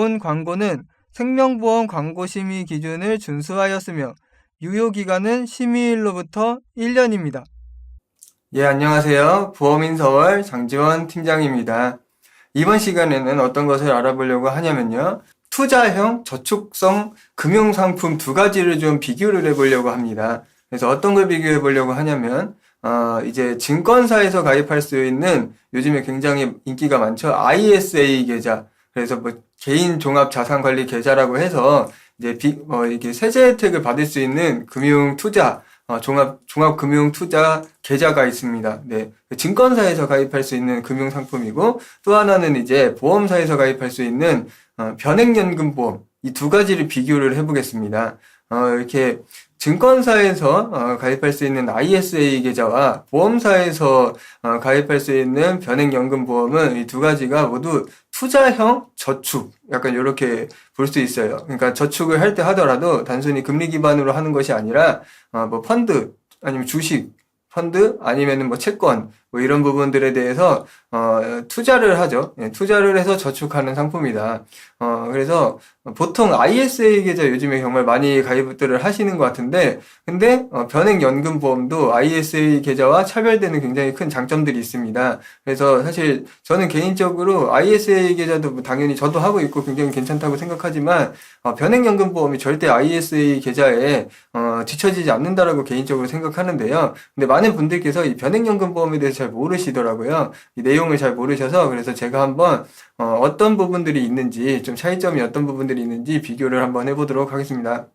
본 광고는 생명보험 광고 심의 기준을 준수하였으며 유효 기간은 심의일로부터 1년입니다. 예, 안녕하세요. 보험인 서울 장지원 팀장입니다. 이번 시간에는 어떤 것을 알아보려고 하냐면요. 투자형, 저축성, 금융상품 두 가지를 좀 비교를 해보려고 합니다. 그래서 어떤 걸 비교해 보려고 하냐면, 어, 이제 증권사에서 가입할 수 있는 요즘에 굉장히 인기가 많죠. ISA 계좌. 그래서 뭐 개인 종합 자산 관리 계좌라고 해서 이제 비, 어, 이게 세제 혜택을 받을 수 있는 금융 투자, 어, 종합, 종합 금융 투자 계좌가 있습니다. 네. 증권사에서 가입할 수 있는 금융 상품이고 또 하나는 이제 보험사에서 가입할 수 있는 어, 변액연금 보험. 이 두 가지를 비교를 해보겠습니다. 어, 이렇게 증권사에서 어, 가입할 수 있는 ISA 계좌와 보험사에서 어, 가입할 수 있는 변액연금보험은 이 두 가지가 모두 투자형 저축 약간 이렇게 볼 수 있어요. 그러니까 저축을 할 때 하더라도 단순히 금리 기반으로 하는 것이 아니라 어, 뭐 펀드 아니면 주식 펀드 아니면은 뭐 채권 뭐 이런 부분들에 대해서 어, 투자를 하죠. 예, 투자를 해서 저축하는 상품이다. 어, 그래서 보통 ISA 계좌 요즘에 정말 많이 가입들을 하시는 것 같은데, 근데 어, 변액연금보험도 ISA 계좌와 차별되는 굉장히 큰 장점들이 있습니다. 그래서 사실 저는 개인적으로 ISA 계좌도 뭐 당연히 저도 하고 있고 굉장히 괜찮다고 생각하지만 어, 변액연금보험이 절대 ISA 계좌에 어, 뒤처지지 않는다라고 개인적으로 생각하는데요. 근데 많은 분들께서 이 변액연금보험에 대해서 잘 모르시더라고요. 이 내용을 잘 모르셔서 그래서 제가 한번 어, 떤 부분들이 있는지 좀 차이점이 어떤 부분들이 있는지 비교를 한번 해보도록 하겠습니다.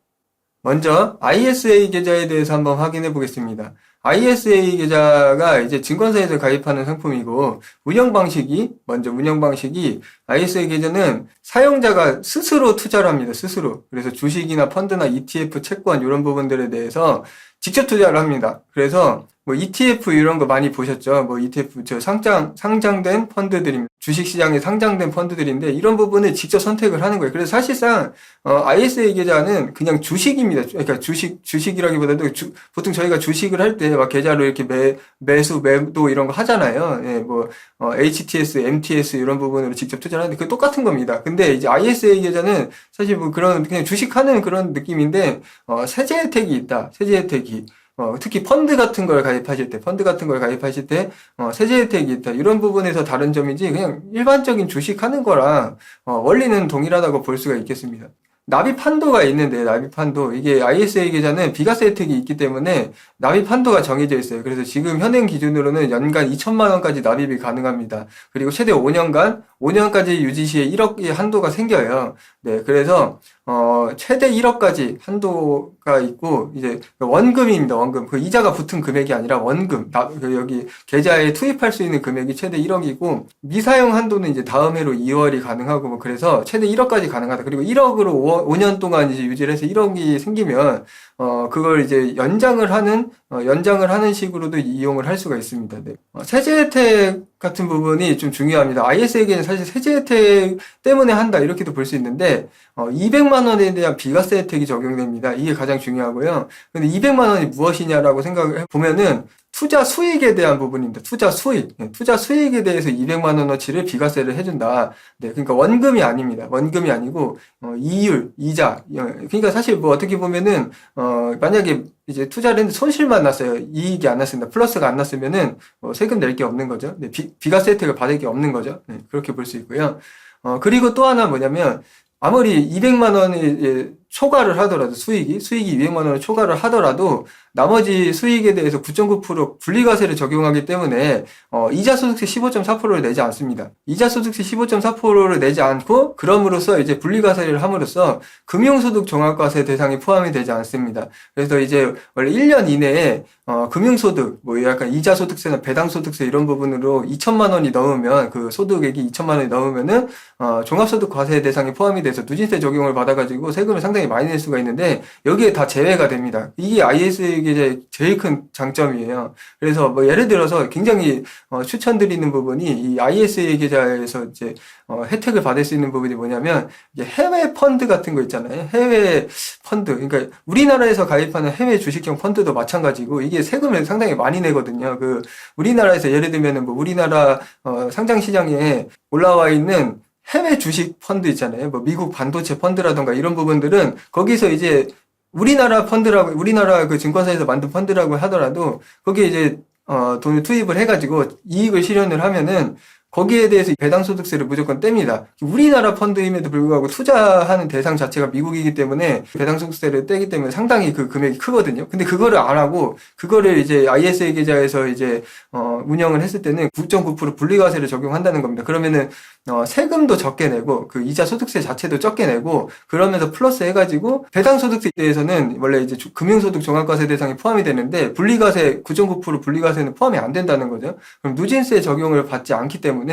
먼저 ISA 계좌에 대해서 한번 확인해 보겠습니다. ISA 계좌가 이제 증권사에서 가입하는 상품이고 운영 방식이 먼저 운영 방식이 ISA 계좌는 사용자가 스스로 투자를 합니다. 스스로. 그래서 주식이나 펀드나 ETF, 채권 이런 부분들에 대해서 직접 투자를 합니다. 그래서 뭐 ETF 이런 거 많이 보셨죠? 뭐 ETF 저 상장 상장된 펀드들입니다. 주식 시장에 상장된 펀드들인데 이런 부분을 직접 선택을 하는 거예요. 그래서 사실상 어, ISA 계좌는 그냥 주식입니다. 그러니까 주식 주식이라기보다도 주, 보통 저희가 주식을 할 때 막 계좌로 이렇게 매 매수 매도 이런 거 하잖아요. 예, 뭐 어, HTS, MTS 이런 부분으로 직접 투자를 하는데 그 똑같은 겁니다. 근데 이제 ISA 계좌는 사실 뭐 그런 그냥 주식하는 그런 느낌인데 어, 세제 혜택이 있다. 세제 혜택이 어, 특히 펀드 같은 걸 가입하실 때, 펀드 같은 걸 가입하실 때, 어, 세제 혜택이 있다. 이런 부분에서 다른 점이지, 그냥 일반적인 주식 하는 거랑, 어, 원리는 동일하다고 볼 수가 있겠습니다. 납입 한도가 있는데 납입 한도 이게 ISA 계좌는 비과세 혜택이 있기 때문에 납입 한도가 정해져 있어요. 그래서 지금 현행 기준으로는 연간 2천만 원까지 납입이 가능합니다. 그리고 최대 5년간 5년까지 유지 시에 1억의 한도가 생겨요. 네, 그래서 어, 최대 1억까지 한도가 있고, 이제 원금입니다, 원금. 그 이자가 붙은 금액이 아니라 원금. 나, 그 여기 계좌에 투입할 수 있는 금액이 최대 1억이고, 미사용 한도는 이제 다음 해로 2월이 가능하고, 뭐 그래서 최대 1억까지 가능하다. 그리고 1억으로 5, 년 동안 이제 유지를 해서 1억이 생기면, 어, 그걸 이제 연장을 하는, 어, 연장을 하는 식으로도 이용을 할 수가 있습니다. 네. 어, 세제 혜택 같은 부분이 좀 중요합니다. IS에게는 사실 세제 혜택 때문에 한다, 이렇게도 볼 수 있는데, 어, 200만 원에 대한 비과세 혜택이 적용됩니다. 이게 가장 중요하고요. 근데 200만 원이 무엇이냐라고 생각을 보면은 투자 수익에 대한 부분입니다. 투자 수익. 네, 투자 수익에 대해서 200만 원어치를 비과세를 해준다. 네, 그러니까 원금이 아닙니다. 원금이 아니고 어, 이율, 이자. 어, 그러니까 사실 뭐 어떻게 보면은 어, 만약에 이제 투자를 했는데 손실만 났어요. 이익이 안 났습니다. 플러스가 안 났으면은 어, 세금 낼 게 없는 거죠. 네, 비, 비과세 혜택을 받을 게 없는 거죠. 네, 그렇게 볼 수 있고요. 어, 그리고 또 하나 뭐냐면 아무리 200만 원이 초과를 하더라도 수익이 수익이 200만 원을 초과를 하더라도 나머지 수익에 대해서 9.9% 분리과세를 적용하기 때문에 어, 이자 소득세 15.4%를 내지 않습니다. 이자 소득세 15.4%를 내지 않고 그럼으로써 이제 분리과세를 함으로써 금융소득 종합과세 대상이 포함이 되지 않습니다. 그래서 이제 원래 1년 이내에 어, 금융소득, 뭐 약간 이자 소득세나 배당 소득세 이런 부분으로 2천만 원이 넘으면 그 소득액이 2천만 원이 넘으면은 어, 종합소득 과세 대상이 포함이 돼서 누진세 적용을 받아가지고 세금을 상당히 많이 낼 수가 있는데 여기에 다 제외가 됩니다. 이게 IS 이게 제일 큰 장점이에요. 그래서 뭐 예를 들어서 굉장히 어, 추천드리는 부분이 이 ISA 계좌에서 이제 어, 혜택을 받을 수 있는 부분이 뭐냐면 해외 펀드 같은 거 있잖아요. 해외 펀드. 그러니까 우리나라에서 가입하는 해외 주식형 펀드도 마찬가지고 이게 세금을 상당히 많이 내거든요. 그 우리나라에서 예를 들면은 뭐 우리나라 어, 상장 시장에 올라와 있는 해외 주식 펀드 있잖아요. 뭐 미국 반도체 펀드라던가 이런 부분들은 거기서 이제 우리나라 펀드라고 우리나라 그 증권사에서 만든 펀드라고 하더라도 거기에 이제 어 돈을 투입을 해가지고 이익을 실현을 하면은 거기에 대해서 배당 소득세를 무조건 뗍니다. 우리나라 펀드임에도 불구하고 투자하는 대상 자체가 미국이기 때문에 배당 소득세를 떼기 때문에 상당히 그 금액이 크거든요. 근데 그거를 안 하고 그거를 이제 ISA 계좌에서 이제 어 운영을 했을 때는 9.9% 분리과세를 적용한다는 겁니다. 그러면은 어 세금도 적게 내고 그 이자 소득세 자체도 적게 내고 그러면서 플러스 해가지고 배당 소득세에 대해서는 원래 이제 주- 금융소득 종합과세 대상에 포함이 되는데 분리과세 9.9% 분리과세는 포함이 안 된다는 거죠. 그럼 누진세 적용을 받지 않기 때문에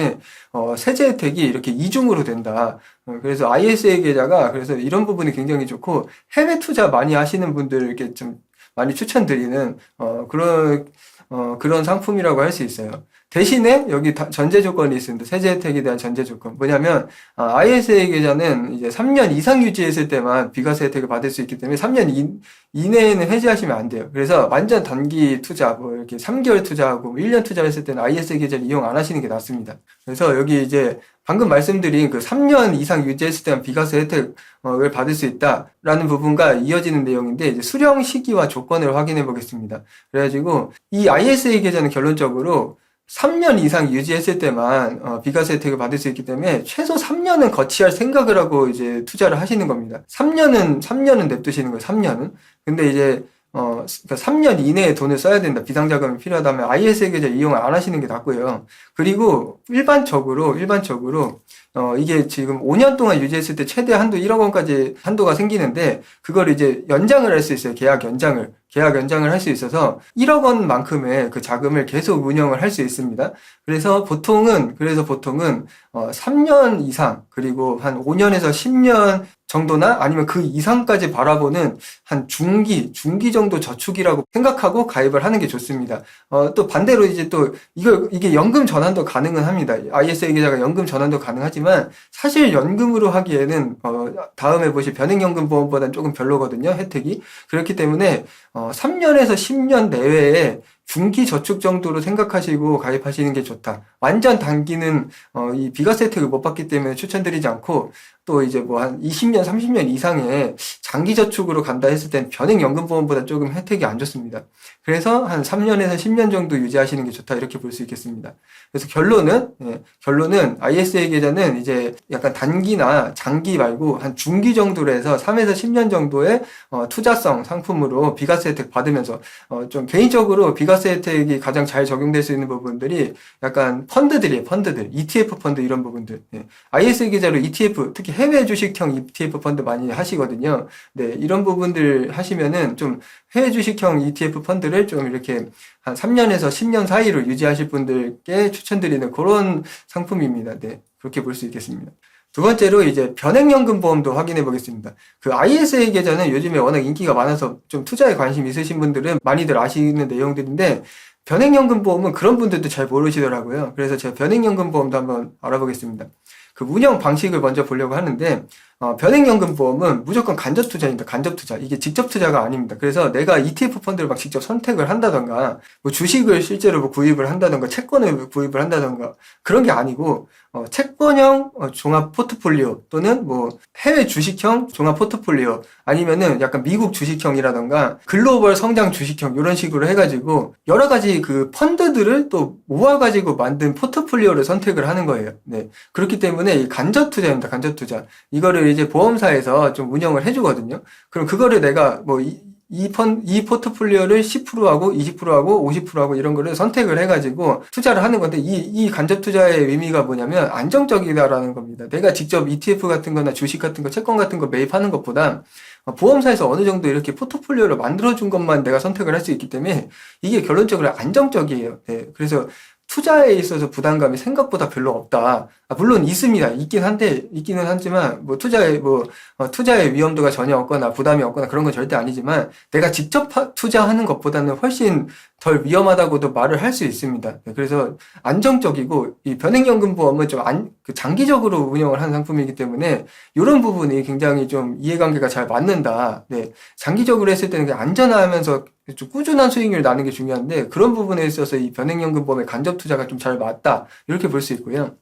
어, 세제 혜택이 이렇게 이중으로 된다. 어, 그래서 ISA 계좌가 그래서 이런 부분이 굉장히 좋고 해외 투자 많이 하시는 분들에게 좀 많이 추천드리는 어, 그런 어, 그런 상품이라고 할 수 있어요. 대신에 여기 다- 전제 조건이 있습니다. 세제 혜택에 대한 전제 조건. 뭐냐면 아, ISA 계좌는 이제 3년 이상 유지했을 때만 비과세 혜택을 받을 수 있기 때문에 3년 이, 이내에는 해지하시면 안 돼요. 그래서 완전 단기 투자, 뭐 이렇게 3개월 투자하고 1년 투자했을 때는 ISA 계좌를 이용 안 하시는 게 낫습니다. 그래서 여기 이제 방금 말씀드린 그 3년 이상 유지했을 때만 비과세 혜택을 받을 수 있다라는 부분과 이어지는 내용인데 이제 수령 시기와 조건을 확인해 보겠습니다. 그래가지고 이 ISA 계좌는 결론적으로 3년 이상 유지했을 때만 어, 비과세 혜택을 받을 수 있기 때문에 최소 3년은 거치할 생각을 하고 이제 투자를 하시는 겁니다. 3년은 3년은 냅두시는 거예요. 3년은. 근데 이제 어, 그러니까 3년 이내에 돈을 써야 된다. 비상자금이 필요하다면 계좌 이용을 안 하시는 게 낫고요. 그리고 일반적으로, 일반적으로, 어, 이게 지금 5년 동안 유지했을 때 최대 한도 1억 원까지 한도가 생기는데, 그걸 이제 연장을 할 수 있어요. 계약 연장을. 계약 연장을 할 수 있어서 1억 원만큼의 그 자금을 계속 운영을 할 수 있습니다. 그래서 보통은, 그래서 보통은, 어, 3년 이상, 그리고 한 5년에서 10년 정도나 아니면 그 이상까지 바라보는 한 중기, 중기 정도 저축이라고 생각하고 가입을 하는 게 좋습니다. 어, 또 반대로 이제 또 이거 이게 연금 전환도 가능은 합니다. ISA 계좌가 연금 전환도 가능하지만 사실 연금으로 하기에는 어, 다음에 보실 변액연금 보험보다는 조금 별로거든요. 혜택이. 그렇기 때문에 어, 3년에서 10년 내외에 중기 저축 정도로 생각하시고 가입하시는 게 좋다. 완전 단기는 어, 이 비과세 혜택을 못 받기 때문에 추천드리지 않고 또 이제 뭐 한 20년, 30년 이상의 장기 저축으로 간다 했을 땐 변액연금보험보다 조금 혜택이 안 좋습니다. 그래서 한 3년에서 10년 정도 유지하시는 게 좋다 이렇게 볼 수 있겠습니다. 그래서 결론은 예, 결론은 ISA 계좌는 이제 약간 단기나 장기 말고 한 중기 정도로 해서 3에서 10년 정도의 어, 투자성 상품으로 비과세 혜택 받으면서 어, 좀 개인적으로 비과세 혜택이 가장 잘 적용될 수 있는 부분들이 약간 펀드들이에요. 펀드들, ETF 펀드 이런 부분들. 예. ISA 계좌로 ETF 특히 해외 주식형 ETF 펀드 많이 하시거든요. 네, 이런 부분들 하시면은 좀 해외 주식형 ETF 펀드를 좀 이렇게 한 3년에서 10년 사이로 유지하실 분들께 추천드리는 그런 상품입니다. 네, 그렇게 볼 수 있겠습니다. 두 번째로 이제 변액연금 보험도 확인해 보겠습니다. 그 ISA 계좌는 요즘에 워낙 인기가 많아서 좀 투자에 관심 있으신 분들은 많이들 아시는 내용들인데 변액연금 보험은 그런 분들도 잘 모르시더라고요. 그래서 제가 변액연금 보험도 한번 알아보겠습니다. 그 운영 방식을 먼저 보려고 하는데 어, 변액연금 보험은 무조건 간접 투자입니다. 간접 투자. 이게 직접 투자가 아닙니다. 그래서 내가 ETF 펀드를 막 직접 선택을 한다던가, 뭐 주식을 실제로 뭐 구입을 한다던가, 채권을 구입을 한다던가, 그런 게 아니고, 어, 채권형 어, 종합 포트폴리오 또는 뭐 해외 주식형 종합 포트폴리오 아니면은 약간 미국 주식형이라던가 글로벌 성장 주식형 이런 식으로 해가지고 여러 가지 그 펀드들을 또 모아가지고 만든 포트폴리오를 선택을 하는 거예요. 네. 그렇기 때문에 이 간접 투자입니다. 간접 투자. 이거를 이제 보험사에서 좀 운영을 해주거든요. 그럼 그거를 내가 뭐 이, 이 펀, 이 포트폴리오를 10%하고 20%하고 50%하고 이런 거를 선택을 해가지고 투자를 하는 건데 이, 이 간접 투자의 의미가 뭐냐면 안정적이다라는 겁니다. 내가 직접 ETF 같은 거나 주식 같은 거, 채권 같은 거 매입하는 것보다 어, 보험사에서 어느 정도 이렇게 포트폴리오를 만들어준 것만 내가 선택을 할 수 있기 때문에 이게 결론적으로 안정적이에요. 네, 그래서 투자에 있어서 부담감이 생각보다 별로 없다. 아, 물론 있습니다. 있긴 한데, 있기는 하지만, 뭐, 투자에, 뭐, 어, 투자의 위험도가 전혀 없거나, 부담이 없거나, 그런 건 절대 아니지만, 내가 직접 하- 투자하는 것보다는 훨씬 덜 위험하다고도 말을 할 수 있습니다. 네, 그래서 안정적이고, 이 변액연금 보험은 좀 안, 그 장기적으로 운영을 하는 상품이기 때문에, 이런 부분이 굉장히 좀 이해관계가 잘 맞는다. 네, 장기적으로 했을 때는 안전하면서 좀 꾸준한 수익률 나는 게 중요한데, 그런 부분에 있어서 이 변액연금 보험의 간접 투자가 좀 잘 맞다. 이렇게 볼 수 있고요.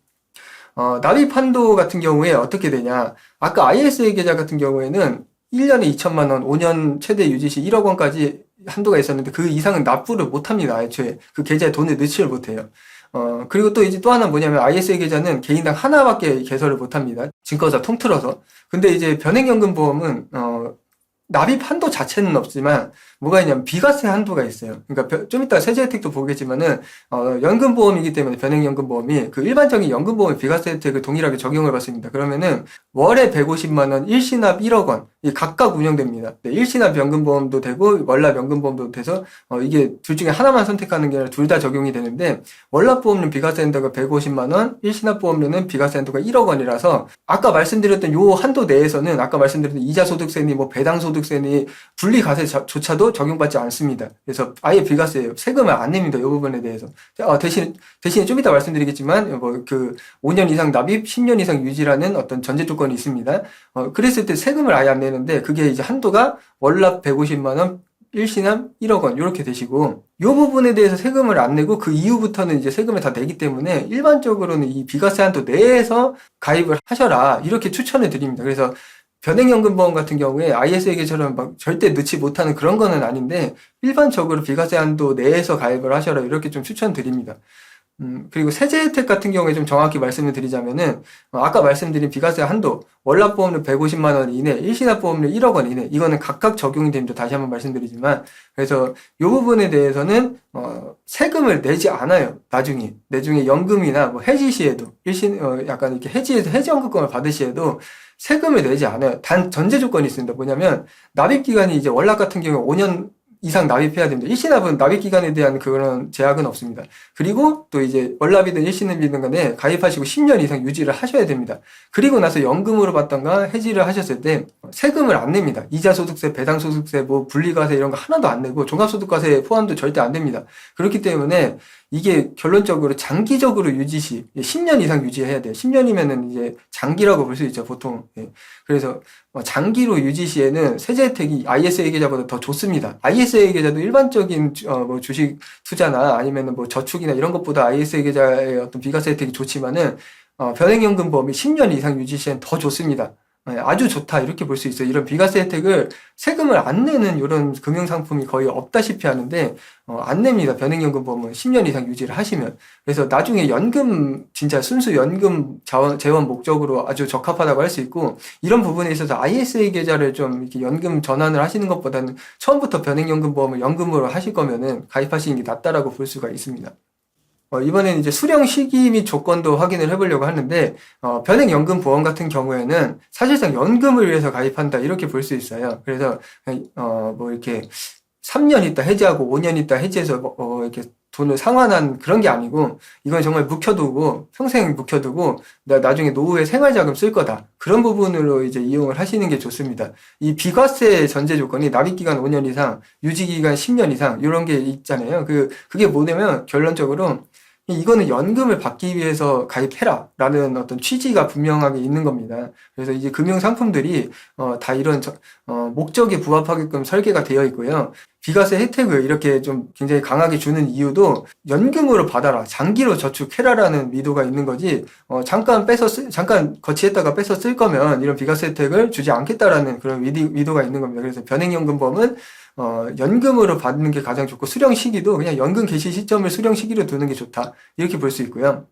어, 납입 한도 같은 경우에 어떻게 되냐. 아까 ISA 계좌 같은 경우에는 1년에 2천만 원, 5년 최대 유지시 1억 원까지 한도가 있었는데 그 이상은 납부를 못 합니다. 애초에. 그 계좌에 돈을 넣지를 못해요. 어, 그리고 또 이제 또 하나 뭐냐면 ISA 계좌는 개인당 하나밖에 개설을 못 합니다. 증권사 통틀어서. 근데 이제 변액연금 보험은, 어, 납입 한도 자체는 없지만 뭐가 있냐면 비과세 한도가 있어요. 그러니까 벼- 좀 이따 세제 혜택도 보겠지만은 어, 연금보험이기 때문에 변액연금보험이 그 일반적인 연금보험 비과세 혜택을 동일하게 적용을 받습니다. 그러면은 월에 150만 원, 일시납 1억 원, 이 각각 운영됩니다. 네, 일시납 연금보험도 되고 월납 연금보험도 돼서 어, 이게 둘 중에 하나만 선택하는 게 아니라 둘 다 적용이 되는데 월납 보험료 비과세 한도가 150만 원, 일시납 보험료는 비과세 한도가 1억 원이라서 아까 말씀드렸던 요 한도 내에서는 아까 말씀드렸던 이자 소득세니 뭐 배당 소득세니 분리 과세조차도 적용받지 않습니다. 그래서 아예 비과세예요. 세금을 안 냅니다. 이 부분에 대해서. 어, 대신 대신에 좀 이따 말씀드리겠지만 뭐 그 5년 이상 납입, 10년 이상 유지라는 어떤 전제 조건이 있습니다. 어, 그랬을 때 세금을 아예 안 내는데 그게 이제 한도가 월납 150만 원, 일시납 1억 원 이렇게 되시고 이 부분에 대해서 세금을 안 내고 그 이후부터는 이제 세금을 다 내기 때문에 일반적으로는 이 비과세 한도 내에서 가입을 하셔라 이렇게 추천을 드립니다. 그래서 변액연금보험 같은 경우에 IS에게처럼 막 절대 넣지 못하는 그런 거는 아닌데 일반적으로 비과세 한도 내에서 가입을 하셔라 이렇게 좀 추천드립니다. 음, 그리고 세제 혜택 같은 경우에 좀 정확히 말씀을 드리자면은, 어, 아까 말씀드린 비과세 한도, 월납 보험료 150만 원 이내, 일시납 보험료 1억 원 이내, 이거는 각각 적용이 됩니다. 다시 한번 말씀드리지만. 그래서 이 부분에 대해서는, 어, 세금을 내지 않아요. 나중에. 나중에 연금이나 뭐 해지 시에도, 일시, 어, 약간 이렇게 해지해서 해지연금권을 받을 시에도 세금을 내지 않아요. 단 전제 조건이 있습니다. 뭐냐면, 납입 기간이 이제 월납 같은 경우에 5년 이상 납입해야 됩니다. 일시납은 납입 기간에 대한 그런 제약은 없습니다. 그리고 또 이제 월납이든 일시납이든 간에 가입하시고 10년 이상 유지를 하셔야 됩니다. 그리고 나서 연금으로 받던가 해지를 하셨을 때 세금을 안 냅니다. 이자 소득세, 배당 소득세, 뭐 분리과세 이런 거 하나도 안 내고 종합소득과세 포함도 절대 안 됩니다. 그렇기 때문에 이게 결론적으로 장기적으로 유지시 10년 이상 유지해야 돼요. 10년이면은 이제 장기라고 볼 수 있죠, 보통. 예. 그래서 어, 장기로 유지 시에는 세제 혜택이 ISA 계좌보다 더 좋습니다. ISA 계좌도 일반적인 주- 어, 뭐 주식 투자나 아니면은 뭐 저축이나 이런 것보다 ISA 계좌의 어떤 비과세 혜택이 좋지만은 어, 변액연금보험이 10년 이상 유지 시엔 더 좋습니다. 예, 아주 좋다 이렇게 볼 수 있어요. 이런 비과세 혜택을 세금을 안 내는 이런 금융 상품이 거의 없다시피 하는데 어, 안 냅니다. 변액연금 보험은 10년 이상 유지를 하시면 그래서 나중에 연금 진짜 순수 연금 자원, 재원 목적으로 아주 적합하다고 할 수 있고 이런 부분에 있어서 ISA 계좌를 좀 이렇게 연금 전환을 하시는 것보다는 처음부터 변액연금 보험을 연금으로 하실 거면은 가입하시는 게 낫다라고 볼 수가 있습니다. 어, 이번에는 이제 수령 시기 및 조건도 확인을 해보려고 하는데, 어, 변액연금보험 같은 경우에는 사실상 연금을 위해서 가입한다, 이렇게 볼 수 있어요. 그래서, 어, 뭐 이렇게 3년 있다 해지하고 5년 있다 해지해서 뭐, 어, 이렇게 돈을 상환한 그런 게 아니고, 이건 정말 묵혀두고, 평생 묵혀두고, 나 나중에 노후에 생활자금 쓸 거다. 그런 부분으로 이제 이용을 하시는 게 좋습니다. 이 비과세 전제 조건이 납입 기간 5년 이상, 유지 기간 10년 이상, 이런 게 있잖아요. 그, 그게 뭐냐면, 결론적으로, 이거는 연금을 받기 위해서 가입해라 라는 어떤 취지가 분명하게 있는 겁니다. 그래서 이제 금융 상품들이 어, 다 이런 저- 어, 목적에 부합하게끔 설계가 되어 있고요. 비과세 혜택을 이렇게 좀 굉장히 강하게 주는 이유도 연금으로 받아라, 장기로 저축해라라는 의도가 있는 거지. 어, 잠깐 빼서 쓰, 잠깐 거치했다가 빼서 쓸 거면 이런 비과세 혜택을 주지 않겠다라는 그런 의도, 의도가 있는 겁니다. 그래서 변액연금보험은 어, 연금으로 받는 게 가장 좋고 수령 시기도 그냥 연금 개시 시점을 수령 시기로 두는 게 좋다. 이렇게 볼 수 있고요.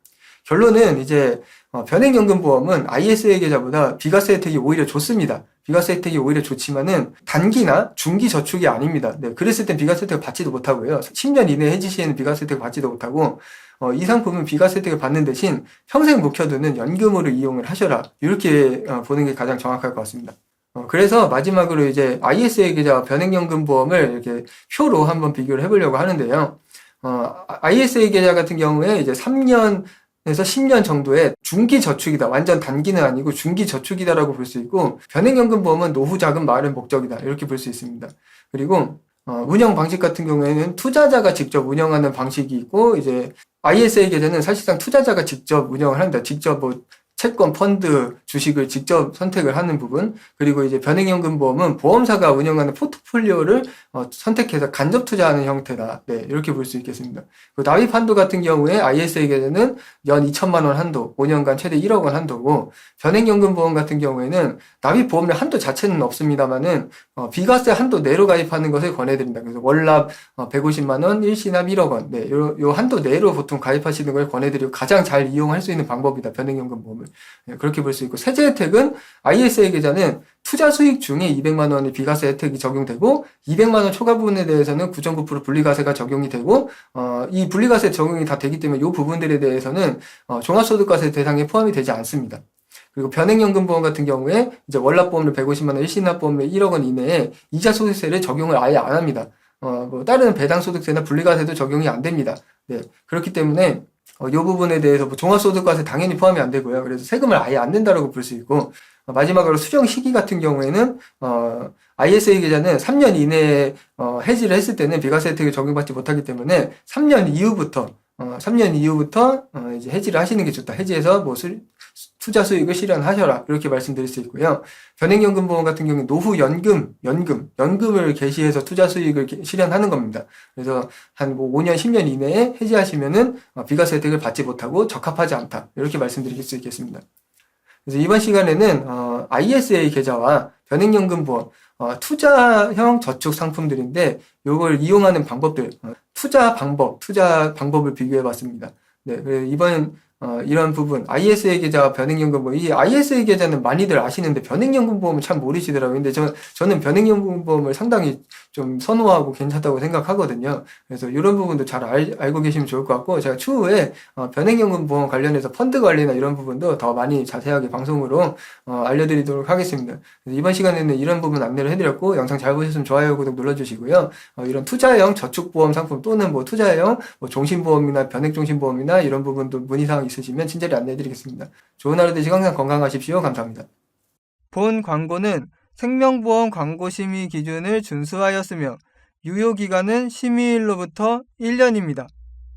결론은 이제 어, 변액연금보험은 ISA 계좌보다 비과세 혜택이 오히려 좋습니다. 비과세 혜택이 오히려 좋지만은 단기나 중기 저축이 아닙니다. 네, 그랬을 땐 비과세 혜택을 받지도 못하고요. 10년 이내 해지 시에는 비과세 혜택을 받지도 못하고 어, 이 상품은 비과세 혜택을 받는 대신 평생 묵혀두는 연금으로 이용을 하셔라. 이렇게 어, 보는 게 가장 정확할 것 같습니다. 어, 그래서 마지막으로 이제 ISA 계좌 변액연금 보험을 이렇게 표로 한번 비교를 해보려고 하는데요. 어, ISA 계좌 같은 경우에 이제 3년에서 10년 정도의 중기 저축이다. 완전 단기는 아니고 중기 저축이다라고 볼 수 있고, 변액연금 보험은 노후 자금 마련 목적이다. 이렇게 볼 수 있습니다. 그리고 어, 운영 방식 같은 경우에는 투자자가 직접 운영하는 방식이 있고, 이제 ISA 계좌는 사실상 투자자가 직접 운영을 한다. 직접 뭐 채권, 펀드, 주식을 직접 선택을 하는 부분, 그리고 이제 변액연금보험은 보험사가 운영하는 포트폴리오를 어, 선택해서 간접 투자하는 형태다. 네, 이렇게 볼 수 있겠습니다. 그 납입 한도 같은 경우에 ISA 계좌는 연 2천만 원 한도, 5년간 최대 1억 원 한도고, 변액연금보험 같은 경우에는 납입 보험료 한도 자체는 없습니다만은 어, 비과세 한도 내로 가입하는 것을 권해드립니다. 그래서 월납 어, 150만 원, 일시납 1억 원, 네, 요, 요 한도 내로 보통 가입하시는 걸 권해드리고 가장 잘 이용할 수 있는 방법이다. 변액연금보험을 네, 그렇게 볼 수 있고 세제 혜택은 ISA 계좌는 투자 수익 중에 200만 원의 비과세 혜택이 적용되고 200만 원 초과 부분에 대해서는 9.9% 분리과세가 적용이 되고 어, 이 분리과세 적용이 다 되기 때문에 이 부분들에 대해서는 어, 종합소득과세 대상에 포함이 되지 않습니다. 그리고 변액연금보험 같은 경우에 이제 월납보험료 150만 원, 일시납보험료 1억 원 이내에 이자 소득세를 적용을 아예 안 합니다. 어, 뭐 다른 배당소득세나 분리과세도 적용이 안 됩니다. 네, 그렇기 때문에 어, 이 부분에 대해서 뭐 종합소득과세 당연히 포함이 안 되고요. 그래서 세금을 아예 안 낸다라고 볼 수 있고 어, 마지막으로 수령 시기 같은 경우에는 어, ISA 계좌는 3년 이내에 어, 해지를 했을 때는 비과세 혜택을 적용받지 못하기 때문에 3년 이후부터 어, 3년 이후부터 어, 이제 해지를 하시는 게 좋다. 해지해서 뭐 수, 투자 수익을 실현하셔라. 이렇게 말씀드릴 수 있고요. 변액연금보험 같은 경우는 노후 연금, 연금, 연금을 개시해서 투자 수익을 개- 실현하는 겁니다. 그래서 한 뭐 5년, 10년 이내에 해지하시면은 어, 비과세 혜택을 받지 못하고 적합하지 않다. 이렇게 말씀드릴 수 있겠습니다. 그래서 이번 시간에는 어, ISA 계좌와 변액연금보험 어, 투자형 저축 상품들인데 요걸 이용하는 방법들, 어, 투자 방법, 투자 방법을 비교해 봤습니다. 네, 이번 어, 이런 부분 ISA 계좌와 변액연금보험 이 ISA 계좌는 많이들 아시는데 변액연금보험은 참 모르시더라고요. 근데 저, 저는 변액연금보험을 상당히 좀 선호하고 괜찮다고 생각하거든요. 그래서 이런 부분도 잘 알, 알고 계시면 좋을 것 같고 제가 추후에 어, 변액연금 보험 관련해서 펀드 관리나 이런 부분도 더 많이 자세하게 방송으로 어, 알려드리도록 하겠습니다. 이번 시간에는 이런 부분 안내를 해드렸고 영상 잘 보셨으면 좋아요, 구독 눌러주시고요. 어, 이런 투자형 저축보험 상품 또는 뭐 투자형 뭐 종신보험이나 변액종신보험이나 이런 부분도 문의사항 있으시면 친절히 안내해드리겠습니다. 좋은 하루 되시고 항상 건강하십시오. 감사합니다. 본 광고는 생명보험 광고 심의 기준을 준수하였으며 유효 기간은 심의일로부터 1년입니다.